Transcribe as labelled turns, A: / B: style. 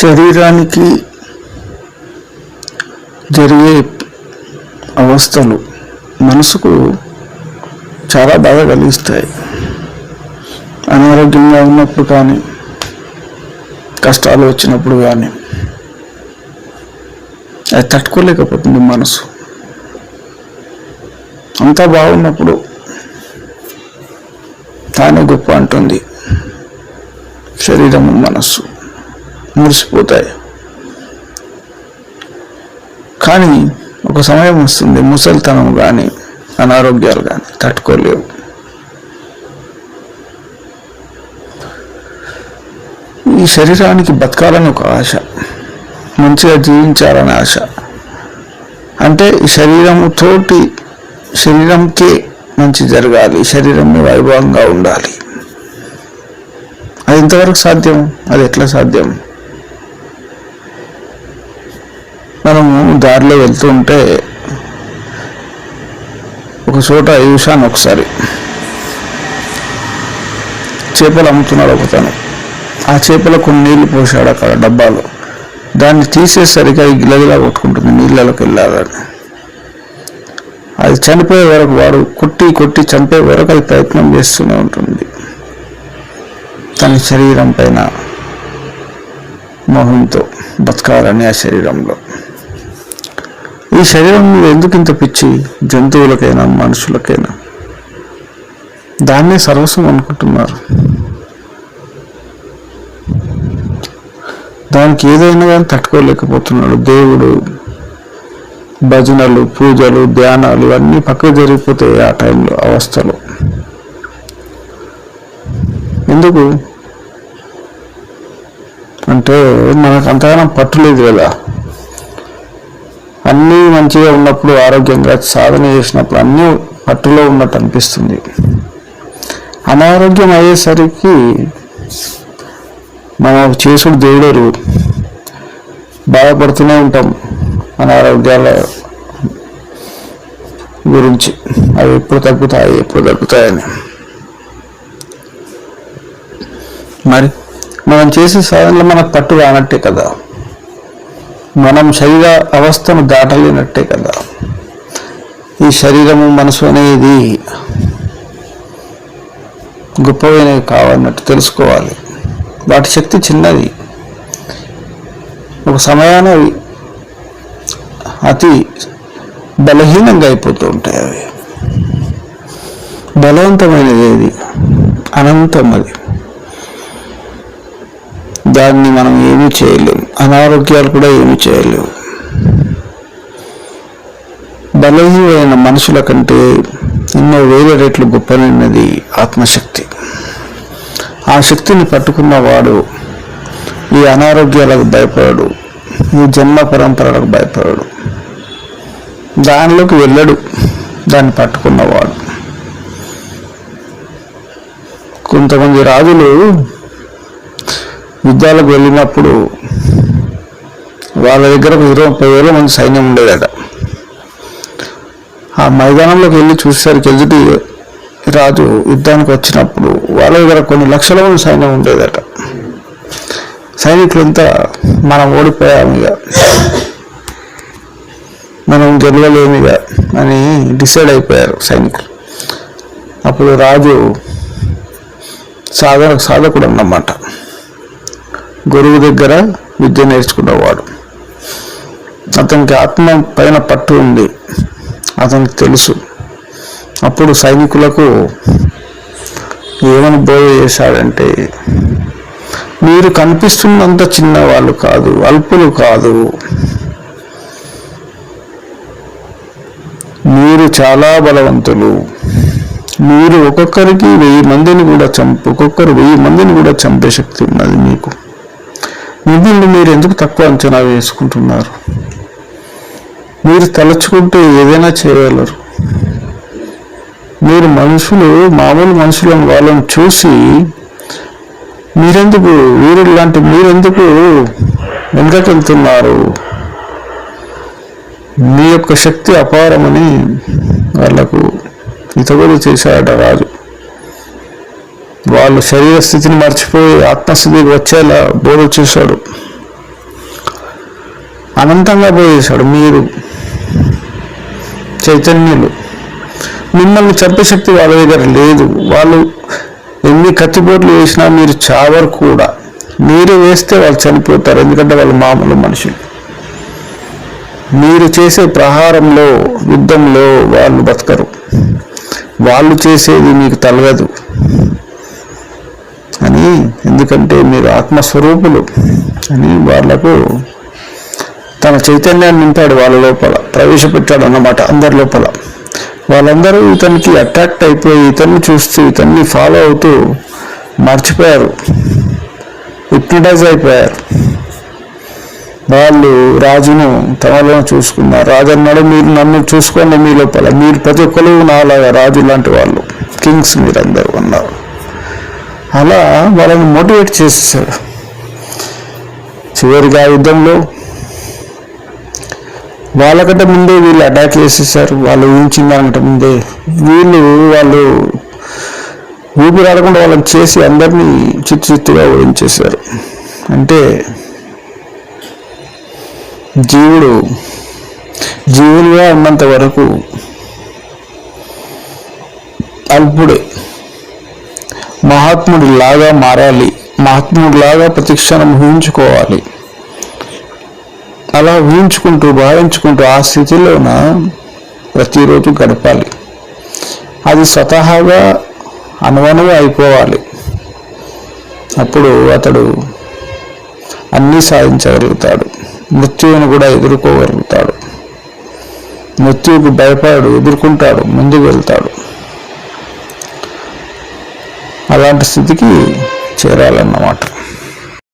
A: శరీరానికి జరిగే అవస్థలు మనసుకు చాలా బాధ కలిగిస్తాయి. అనారోగ్యంగా ఉన్నప్పుడు కానీ కష్టాలు వచ్చినప్పుడు కానీ అది తట్టుకోలేకపోతుంది మనసు. అంతా బాగున్నప్పుడు తానే గొప్ప అంటుంది శరీరము మనస్సు. మురిసిపోతాయి. కానీ ఒక సమయం వస్తుంది ముసలితనం కానీ అనారోగ్యాలు కానీ తట్టుకోలేవు. ఈ శరీరానికి బతకాలని ఒక ఆశ మంచిగా జీవించాలని ఆశ. అంటే ఈ శరీరంకే మంచి జరగాలి శరీరమే వైభవంగా ఉండాలి. అది ఎంతవరకు సాధ్యం? అది ఎట్లా సాధ్యం? మనము దారిలో వెళ్తుంటే ఒక చోట చూశాను ఒకసారి చేపలు అమ్ముతున్నాడు ఒకతను. ఆ చేపలో కొన్ని నీళ్ళు పోసాడు అక్కడ డబ్బాలో. దాన్ని తీసేసరికి అది గిలగిలా కొట్టుకుంటుంది నీళ్ళలోకి వెళ్ళాలని. అది చనిపోయే వరకు వాడు కొట్టి కొట్టి చంపే వరకు అది ప్రయత్నం చేస్తూనే ఉంటుంది. తన శరీరం పైన మోహంతో బతకాలని ఆ శరీరంలో. ఈ శరీరం మీద ఎందుకు ఇంత పిచ్చి? జంతువులకైనా మనుషులకైనా. దాన్నే సర్వస్వం అనుకుంటున్నారు. దానికి ఏదైనా కానీ తట్టుకోలేకపోతున్నాడు. దేవుడు భజనలు పూజలు ధ్యానాలు అన్నీ పక్కకు జరిగిపోతాయి ఆ టైంలో అవస్థలో. ఎందుకు? అంటే మనకు అంతగానం పట్టు లేదు కదా. అన్నీ మంచిగా ఉన్నప్పుడు ఆరోగ్యంగా సాధన చేసినప్పుడు అన్నీ పట్టులో ఉన్నట్టు అనిపిస్తుంది. అనారోగ్యం అయ్యేసరికి మనం చేసుడు దేవుడరు. బాధపడుతూనే ఉంటాం అనారోగ్యాల గురించి. అవి ఎప్పుడు తగ్గుతాయి ఎప్పుడు తగ్గుతాయని. మరి మనం చేసే సాధనలో మనకు పట్టు రానట్టే కదా. మనం శరీర అవస్థను దాటలేనట్టే కదా. ఈ శరీరము మనసు అనేది గొప్పవైనవి కావన్నట్టు తెలుసుకోవాలి. వాటి శక్తి చిన్నది. ఒక సమయాన అవి అతి బలహీనంగా అయిపోతూ ఉంటాయి అవి. బలవంతమైనది ఏది? అనంతం అది. దాన్ని మనం ఏమీ చేయలేము. అనారోగ్యాలు కూడా ఏమీ చేయలేము బలహీనమైన మనుషుల కంటే ఎన్నో వేల రెట్లు గొప్పనైనది ఆత్మశక్తి. ఆ శక్తిని పట్టుకున్నవాడు ఈ అనారోగ్యాలకు భయపడడు. ఈ జన్మ పరంపరలకు భయపడడు. దానిలోకి వెళ్ళడు. దాన్ని పట్టుకున్నవాడు. కొంతమంది రాజులు యుద్ధాలకు వెళ్ళినప్పుడు వాళ్ళ దగ్గర ఒక ఇరవై ముప్పై వేల మంది సైన్యం ఉండేదట. ఆ మైదానంలోకి వెళ్ళి చూసేసరికి ఎదుటి రాజు యుద్ధానికి వచ్చినప్పుడు వాళ్ళ దగ్గర కొన్ని లక్షల మంది సైన్యం ఉండేదట. సైనికులంతా మనం ఓడిపోయాము ఇక. మనం గెలవలేమిగా అని డిసైడ్ అయిపోయారు సైనికులు. అప్పుడు రాజు సాధన సాధకుడు అన్నమాట. గురువు దగ్గర విద్య నేర్చుకున్నవాడు. అతనికి ఆత్మ పైన పట్టు ఉంది. అతనికి తెలుసు. అప్పుడు సైనికులకు ఏమని బోధ చేశాడంటే మీరు కనిపిస్తున్నంత చిన్నవాళ్ళు కాదు అల్పులు కాదు. మీరు చాలా బలవంతులు. మీరు ఒక్కొక్కరికి వెయ్యి మందిని కూడా చంపు ఒక్కొక్కరు వెయ్యి మందిని కూడా చంపే శక్తి ఉన్నది మీకు. నిధులను మీరు ఎందుకు తక్కువ అంచనా వేసుకుంటున్నారు? మీరు తలుచుకుంటే ఏదైనా చేయగలరు మీరు మనుషులు మామూలు మనుషులను వాళ్ళని చూసి మీరెందుకు వీరు లాంటి మీరెందుకు వెనుకకెళ్తున్నారు? మీ యొక్క శక్తి అపారమని వాళ్ళకు ఇతగులు చేశాడట రాజు. వాళ్ళు శరీర స్థితిని మర్చిపోయి ఆత్మస్థితికి వచ్చేలా బోధ చేశాడు. అనంతంగా పోయేశాడు మీరు చైతన్యులు. మిమ్మల్ని చంపే శక్తి వాళ్ళ దగ్గర లేదు. వాళ్ళు ఎన్ని కత్తిపోట్లు వేసినా మీరు చావరు కూడా. మీరు వేస్తే వాళ్ళు చనిపోతారు ఎందుకంటే వాళ్ళు మామూలు మనుషులు. మీరు చేసే ప్రహారంలో యుద్ధంలో వాళ్ళు బతకరు. వాళ్ళు చేసేది మీకు తలగదు. అని ఎందుకంటే మీరు ఆత్మస్వరూపులు అని వాళ్ళకు తన చైతన్యాన్ని నింపాడు వాళ్ళ లోపల ప్రవేశపెట్టాడు అన్నమాట అందరి లోపల. వాళ్ళందరూ ఇతనికి అట్రాక్ట్ అయిపోయి ఇతన్ని చూస్తూ ఇతన్ని ఫాలో అవుతూ మర్చిపోయారు. హిప్నటైజ్ అయిపోయారు. వాళ్ళు రాజును తమలో చూసుకున్నారు. రాజు అన్నాడు మీరు నన్ను చూసుకోండి మీ లోపల. మీరు ప్రతి ఒక్కరు నాలాగా రాజు లాంటి వాళ్ళు. కింగ్స్ మీరందరూ అన్నారు అలా వాళ్ళని మోటివేట్ చేసేసాడు. చివరిగా యుద్ధంలో వాళ్ళకంటే ముందే వీళ్ళు అటాక్ చేసేసారు. వాళ్ళు ఊహించిన దానికంటే ముందే వీళ్ళు వాళ్ళు ఊపిరాడకుండా వాళ్ళని చేసి అందరినీ చిత్తు చిత్తుగా ఓడించేశారు. అంటే జీవుడు జీవులుగా ఉన్నంత వరకు అల్పుడే. మహాత్ముడిలాగా మారాలి మహాత్ముడిలాగా ప్రతిక్షణం ఊహించుకోవాలి. అలా ఊహించుకుంటూ భావించుకుంటూ ఆ స్థితిలోన ప్రతిరోజు గడపాలి. అది స్వతహాగా అనువనుగా అయిపోవాలి. అప్పుడు అతడు అన్నీ సాధించగలుగుతాడు. మృత్యువును కూడా ఎదుర్కోగలుగుతాడు. మృత్యువుకు భయపడు ఎదుర్కొంటాడు ముందుకు వెళ్తాడు. అలాంటి స్థితికి చేరాలన్నమాట.